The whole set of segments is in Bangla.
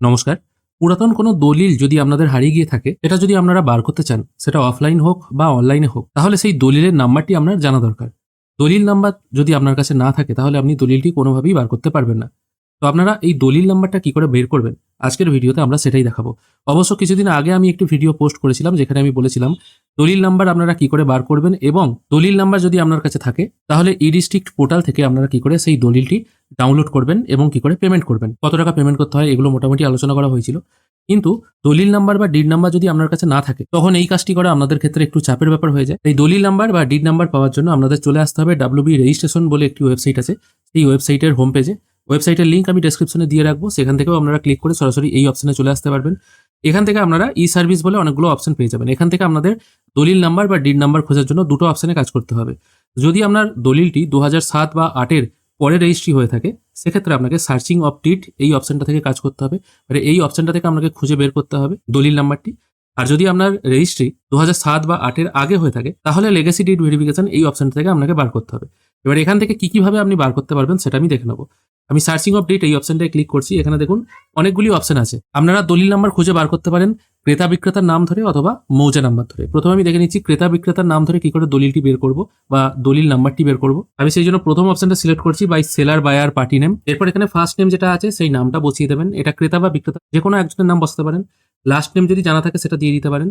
নমস্কার। পুরাতন কোনো দলিল যদি আপনাদের হারিয়ে গিয়ে থাকে, এটা যদি আপনারা বার করতে চান, সেটা অফলাইন হোক বা অনলাইনে হোক, তাহলে সেই দলিলের নাম্বারটি আপনার জানা দরকার। দলিল নাম্বার যদি আপনার কাছে না থাকে, তাহলে আপনি দলিলটি কোনোভাবেই বার করতে পারবেন না। তো আপনারা এই দলিল নাম্বারটা কি করে বের করবেন, আজকের ভিডিওতে আমরা সেটাই দেখাবো। অবশ্য কিছুদিন আগে আমি একটি ভিডিও পোস্ট করেছিলাম, যেখানে আমি বলেছিলাম দলিল নাম্বার আপনারা কি করে বার করবেন এবং দলিল নাম্বার যদি আপনার কাছে থাকে, তাহলে ই ডিস্ট্রিক্ট পোর্টাল থেকে আপনারা কি করে সেই দলিলটি ডাউনলোড করবেন এবং কি করে পেমেন্ট করবেন। কত টাকা পেমেন্ট করতে হয় এগুলো মোটামুটি আলোচনা করা হয়েছিল। কিন্তু দলিল নাম্বার বা ডিড নাম্বার যদি আপনার কাছে না থাকে, তখন এই কাজটি করা আপনাদের ক্ষেত্রে একটু চাপের ব্যাপার হয়ে যায়। এই দলিল নাম্বার বা ডিড নাম্বার পাওয়ার জন্য আপনাদের চলে আসতে হবে ডাব্লিউবি রেজিস্ট্রেশন বলে একটি ওয়েবসাইট আছে। এই ওয়েবসাইটের হোম পেজে ওয়েবসাইটের লিঙ্ক আমি ডেসক্রিপশনে দিয়ে রাখব। সেখান থেকেও আপনারা ক্লিক করে সরাসরি এই অপশনে চলে আসতে পারবেন। এখান থেকে আপনারা ই সার্ভিস বলে অনেকগুলো অপশন পেয়ে যাবেন। এখান থেকে আপনাদের দলিল নাম্বার বা ডিড নাম্বার খোঁজার জন্য দুটো অপশনে কাজ করতে হবে। যদি আপনার দলিলটি দু সাত বা আটের পরে রেজিস্ট্রি হয়ে থাকে, সেক্ষেত্রে আপনাকে সার্চিং অফ ডিট এই অপশনটা থেকে কাজ করতে হবে। মানে এই অপশনটা থেকে আপনাকে খুঁজে বের করতে হবে দলিল নাম্বারটি আর যদি আপনার রেজিস্ট্রি দু সাত বা আটের আগে হয়ে থাকে, তাহলে লেগাসি ডিট ভেরিফিকেশন এই অপশন থেকে আপনাকে বার করতে হবে। এবার এখান থেকে কি কীভাবে আপনি বার করতে পারবেন সেটা আমি দেখে নেব। আমি সার্চিং অফ ডেট এই অপশনটায় ক্লিক করছি, এখানে দেখুন অনেকগুলি অপশন আছে। আপনারা দলিল নাম্বার খুঁজে বার করতে পারেন, ক্রেতা বিক্রেতার নাম ধরে অথবা মৌজা নাম্বার ধরে। প্রথমে আমি দেখে নিচ্ছি ক্রেতা বিক্রেতার নাম ধরে কি করে দলিলটি বের করব বা দলিল নাম্বারটি বের করব। আমি সেই জন্য প্রথম অপশনটা সিলেক্ট করছি by seller buyer party name এরপর এখানে ফার্স্ট নেম যেটা আছে, সেই নামটা বসিয়ে দেবেন। এটা ক্রেতা বা বিক্রেতা যে কোনো একজনের নাম বসাতে পারেন। লাস্ট নেম যদি জানা থাকে, সেটা দিয়ে দিতে পারেন।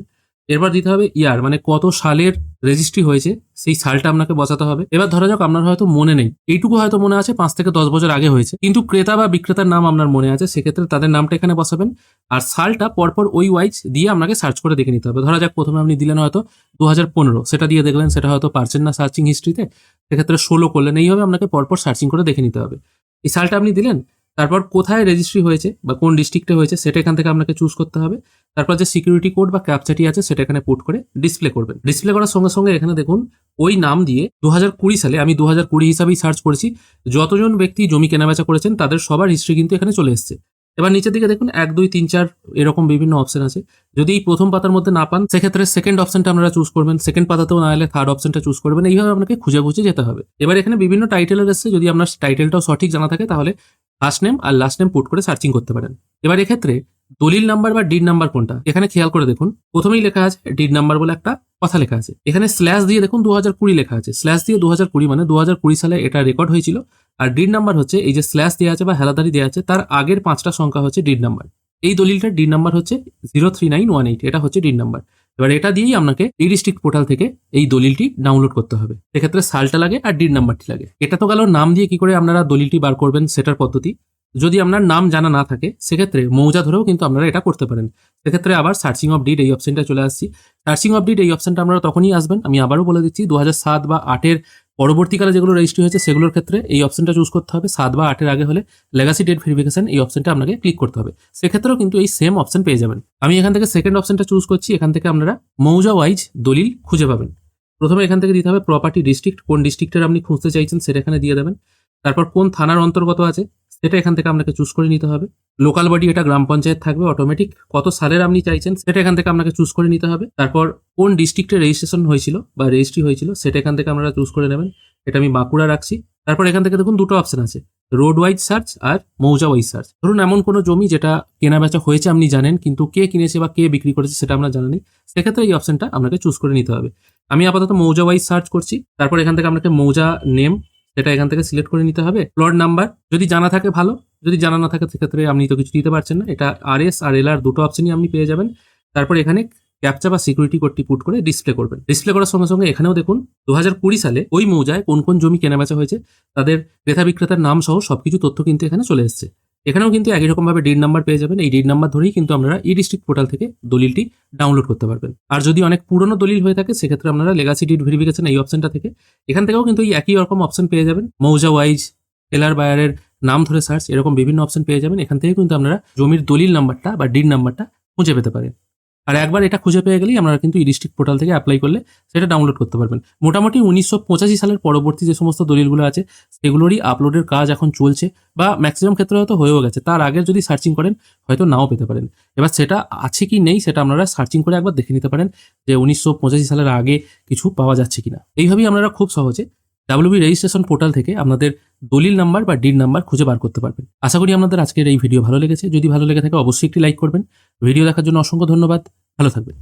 এরপর দিতে হবে ইয়ার মানে কত সালের রেজিস্ট্রি হয়েছে, সেই সালটা আপনাকে বসাতে হবে। এবার ধরা যাক আপনার হয়তো মনে নেই। এইটুকু হয়তো মনে আছে, পাঁচ থেকে দশ বছর আগে হয়েছে। কিন্তু ক্রেতা বা বিক্রেতার নাম আপনার মনে আছে, সেক্ষেত্রে তাদের নামটা এখানে বসাবেন। আর সালটা পরপর ওই ওয়াইজ দিয়ে আপনাকে সার্চ করে দেখে নিতে হবে। ধরা যাক প্রথমে আপনি দিলেন হয়তো দু হাজার পনেরো, সেটা দিয়ে দেখলেন সেটা হয়তো পারছেন না সার্চিং হিস্ট্রিতে সেক্ষেত্রে ষোলো করলেন। এইভাবে আপনাকে পরপর সার্চিং করে দেখে নিতে হবে। এই সালটা আপনি দিলেন তারপর কোথায় রেজিস্ট্রি হয়েছে বা কোন ডিস্ট্রিক্টে হয়েছে সেটা এখান থেকে আপনাকে চুজ করতে হবে। তারপর যে সিকিউরিটি কোড বা ক্যাপচাটি আছে সেটা এখানে পুট করে ডিসপ্লে করবেন। ডিসপ্লে করার সঙ্গে সঙ্গে এখানে দেখুন, ওই নাম দিয়ে দু কুড়ি সালে আমি দু হাজার কুড়ি হিসাবেই সার্চ করেছি, যতজন ব্যক্তি জমি কেনাবেচা করেছেন তাদের সবার হিস্ট্রি কিন্তু এখানে চলে এসছে। এবার নিচের দিকে দেখুন, এক, দুই, তিন, চার এরকম বিভিন্ন অপশন আছে। যদি এই প্রথম পাতার মধ্যে না পান, সেক্ষেত্রে সেকেন্ড অপশনটা আপনারা চুজ করবেন। সেকেন্ড পাতাতেও না এলে থার্ড অপশনটা চুজ করবেন। এইভাবে আপনাকে খুঁজে খুঁজে যেতে হবে। এবার এখানে বিভিন্ন টাইটেলের এসছে। যদি আপনার টাইটেলটাও সঠিক জানা থাকে, তাহলে ফার্স্ট নেম আর লাস্ট নেম পুট করে সার্চিং করতে পারেন। এবার এক্ষেত্রে দলিল নাম্বার বা ডিড নাম্বার কোনটা? এখানে খেয়াল করে দেখুন, প্রথমেই লেখা আছে ডিড নাম্বার বলে একটা কথা লেখা আছে। এখানে স্ল্যাশ দিয়ে দেখুন দু হাজার কুড়ি লেখা আছে। স্ল্যাশ দিয়ে দু হাজার কুড়ি মানে দু হাজার কুড়ি সালে এটা রেকর্ড হয়েছিল। আর ডিড নাম্বার হচ্ছে, এই যে স্ল্যাশ দেওয়া আছে বা হেলাদারি দেওয়া আছে, তার আগের পাঁচটা সংখ্যা হচ্ছে ডিড নাম্বার এই দলিলটার ডিড নাম্বার হচ্ছে zero three nine one eight এটা হচ্ছে ডিড নাম্বার এবার এটা দিয়েই আপনাকে ই ডিস্ট্রিক্ট পোর্টাল থেকে এই দলিলটি ডাউনলোড করতে হবে। সেক্ষেত্রে সালটা লাগে আর ডিড নাম্বারটি লাগে। এটা তো গেল নাম দিয়ে কি করে আপনারা দলিলটি বার করবেন সেটার পদ্ধতি। যদি আপনার নাম জানা না থাকে, সেক্ষেত্রে মৌজা ধরেও কিন্তু আপনারা এটা করতে পারেন। সেক্ষেত্রে আবার সার্চিং অফ ডিড এই অপশনটা চলে আসছি। সার্চিং অফ ডিড এই অপশনটা আপনারা তখনই আসবেন। আমি আবারও বলে দিচ্ছি দু সাত বা আটের পরবর্তীকালে যেগুলো রেজিস্ট্রি হয়েছে, সেগুলোর ক্ষেত্রে এই অপশনটা চুজ করতে হবে। সাত বা আটের আগে হলে লেগাসি ডেট ভেরিফিকেশন এই অপশনটা আপনাকে ক্লিক করতে হবে। সেক্ষেত্রেও কিন্তু এই সেম অপশন পেয়ে যাবেন। আমি এখান থেকে সেকেন্ড অপশনটা চুজ করছি। এখান থেকে আপনারা মৌজা ওয়াইজ দলিল খুঁজে পাবেন। প্রথমে এখান থেকে দিতে হবে প্রপার্টি ডিস্ট্রিক্ট কোন ডিস্ট্রিক্টের আপনি খুঁজতে চাইছেন, সেটা এখানে দিয়ে দেবেন। তারপর কোন থানার অন্তর্গত আছে সেটা এখান থেকে আপনাকে চুজ করে নিতে হবে। লোকাল বডি এটা গ্রাম পঞ্চায়েত থাকবে অটোমেটিক কত সালের আপনি চাইছেন, সেটা এখান থেকে আপনাকে চুজ করে নিতে হবে। তারপর কোন ডিস্ট্রিক্টে রেজিস্ট্রেশন হয়েছিল বা রেজিস্ট্রি হয়েছিল, সেটা এখান থেকে আপনারা চুজ করে নেবেন। এটা আমি বাঁকুড়া রাখছি। তারপর এখান থেকে দেখুন দুটো অপশন আছে রোড ওয়াইজ সার্চ আর মৌজা ওয়াইজ সার্চ ধরুন এমন কোনো জমি যেটা কেনা বেচা হয়েছে আপনি জানেন, কিন্তু কে কিনেছে বা কে বিক্রি করেছে সেটা আমরা জানি সেক্ষেত্রে এই অপশনটা আপনাকে চুজ করে নিতে হবে। আমি আপাতত মৌজা ওয়াইজ সার্চ করছি, তারপর এখান থেকে আপনাকে মৌজা নেম সেটা এখান থেকে সিলেক্ট করে নিতে হবে। প্লট নাম্বার যদি জানা থাকে ভালো। যদি জানা না থাকে, সেক্ষেত্রে আপনি তো কিছু দিতে পারছেন না। এটা আর এস আর এল আর দুটো অপশনই আপনি পেয়ে যাবেন। তারপর এখানে ক্যাপচা বা সিকিউরিটি কোডটি পুট করে ডিসপ্লে করবেন। ডিসপ্লে করার সঙ্গে সঙ্গে এখানেও দেখুন দু সালে ওই মৌজায় কোন কোন জমি কেনাবেচা হয়েছে, তাদের ক্রেতা বিক্রেতার নাম সহ সবকিছু তথ্য কিন্তু এখানে চলে এসেছে। এখানেও কিন্তু একই রকমভাবে ডিড নাম্বার পেয়ে যাবেন। এই ডিড নাম্বার ধরেই কিন্তু আপনারা ই ডিস্ট্রিক্ট পোর্টাল থেকে দলিলটি ডাউনলোড করতে পারবেন। আর যদি অনেক পুরনো দলিল হয়ে থাকে, সেক্ষেত্রে আপনারা লেগাসি ডিড ভেরিফিকেশন এই অপশনটা থেকে এখান থেকেও কিন্তু এই একই রকম অপশন পেয়ে যাবেন। মৌজা ওয়াইজ এলার বায়ারের নাম ধরে সার্চ এরকম বিভিন্ন অপশন পেয়ে যাবেন। এখান থেকে কিন্তু আপনারা জমির দলিল নাম্বারটা বা ডিড নাম্বারটা খুঁজে পেতে পারেন। আর একবার এটা খুঁজে পেয়ে গেলেই আপনারা কিন্তু ই ডিস্ট্রিক্ট পোর্টাল থেকে অ্যাপ্লাই করলে সেটা ডাউনলোড করতে পারবেন। মোটামুটি উনিশশো পঁচাশি সালের পরবর্তী যে সমস্ত দলিলগুলো আছে, সেগুলোরই আপলোডের কাজ এখন চলছে বা ম্যাক্সিমাম ক্ষেত্রে হয়তো হয়েও গেছে। তার আগে যদি সার্চিং করেন, হয়তো নাও পেতে পারেন। এবার সেটা আছে কি নেই, সেটা আপনারা সার্চিং করে একবার দেখে নিতে পারেন যে উনিশশো পঁচাশি সালের আগে কিছু পাওয়া যাচ্ছে কিনা। এইভাবেই আপনারা খুব সহজে ডাব্লিউবি রেজিস্ট্রেশন পোর্টাল থেকে আপনাদের দলিল নাম্বার বা ডিড নাম্বার খুঁজে বার করতে পারবেন। আশা করি আপনাদের আজকের এই ভিডিও ভালো লেগেছে। যদি ভালো লেগে থাকে, অবশ্যই একটি লাইক করবেন। ভিডিও দেখার জন্য অসংখ্য ধন্যবাদ। ভালো থাকবেন।